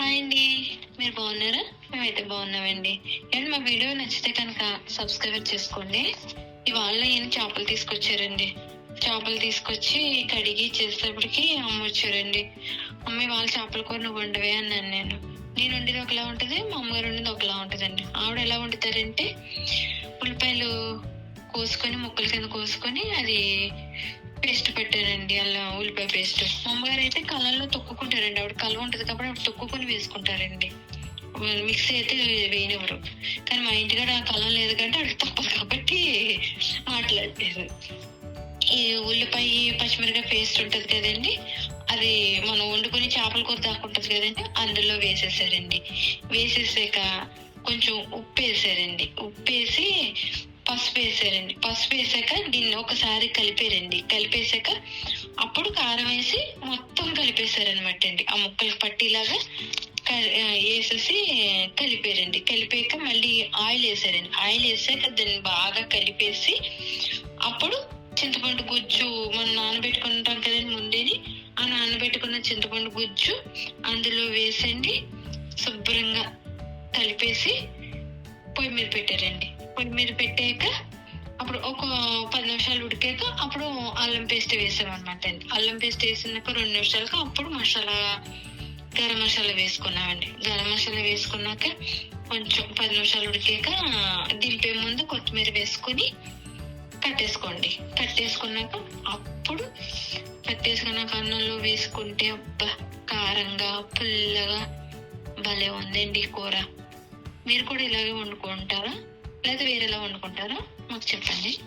Hi అండి. మీరు బాగున్నారా? మేమైతే బాగున్నామండి. అండ్ మా వీడియో నచ్చితే కనుక సబ్స్క్రైబ్ చేసుకోండి. ఇవాళ ఈయన చేపలు తీసుకొచ్చారండి. చేపలు తీసుకొచ్చి కడిగి చేసేటప్పటికి అమ్మ వచ్చారండి. అమ్మ వాళ్ళ చేపల కూర నువ్వు వండవే అన్నాను నేను. నేను వండేది ఒకలా ఉంటుంది మా అమ్మగారు వండేది ఒకలా ఉంటుందండి. ఆవిడ ఎలా వండుతారంటే ఉల్లిపాయలు కోసుకొని ముక్కల కింద కోసుకొని అది పేస్ట్ పెట్టారండి అలా ఉల్లిపాయ పేస్ట్. అమ్మగారు అయితే కళ్ళల్లో తొక్కుకుంటారండి. ఆవిడ కళ్ళ ఉంటుంది కాబట్టి ఆవిడ తొక్కుకొని వేసుకుంటారండి. మిక్సీ అయితే వేయనివ్వరు. కానీ మా ఇంటికాడ ఆ కళ్ళం లేదు కంటే ఆవిడ తప్పదు కాబట్టి మాట్లాడలేదు. ఈ ఉల్లిపాయ పచ్చిమిరపకాయ పేస్ట్ ఉంటుంది కదండి అది మనం వండుకొని చేపల కూర దాకుంటుంది కదండి అందులో వేసేసారండి. వేసేసాక కొంచెం ఉప్పు వేసారండి. ఉప్పు వేసి పసుపు వేసారండి పసుపు వేసాక దీన్ని ఒకసారి కలిపారండి. కలిపేసాక అప్పుడు కారం వేసి మొత్తం కలిపేశారనమాట అండి. ఆ ముక్కలకు పట్టేలాగా క- వేసేసి కలిపారండి. కలిపాక మళ్ళీ ఆయిల్ వేసారండి. ఆయిల్ వేసాక దాన్ని బాగా కలిపేసి అప్పుడు చింతపండు గుజ్జు మనం నానబెట్టుకుంటాం కదండి ముందేని ఆ నానబెట్టుకున్న చింతపండు గుజ్జు అందులో వేసండి. శుభ్రంగా కలిపేసి పొయ్యి మీద పెట్టారండి. పొడి మీద పెట్టాక అప్పుడు ఒక పది నిమిషాలు ఉడికాక అప్పుడు అల్లం పేస్ట్ వేసామన్నమాట. అండి అల్లం పేస్ట్ వేసినాక రెండు నిమిషాలకు అప్పుడు మసాలా గరం మసాలా వేసుకున్నామండి. గరం మసాలా వేసుకున్నాక కొంచెం పది నిమిషాలు ఉడికాక దింపే ముందు కొత్తిమీర వేసుకొని కట్టేసుకోండి. కట్టేసుకున్నాక అప్పుడు కట్టేసుకున్నాక అన్నంలో వేసుకుంటే అబ్బా కారంగా పుల్లగా భలే ఉందండి కూర. మీరు కూడా ఇలాగే వండుకుంటారా? లేదా వేరేలా వండుకుంటారో? మాకు చెప్పండి.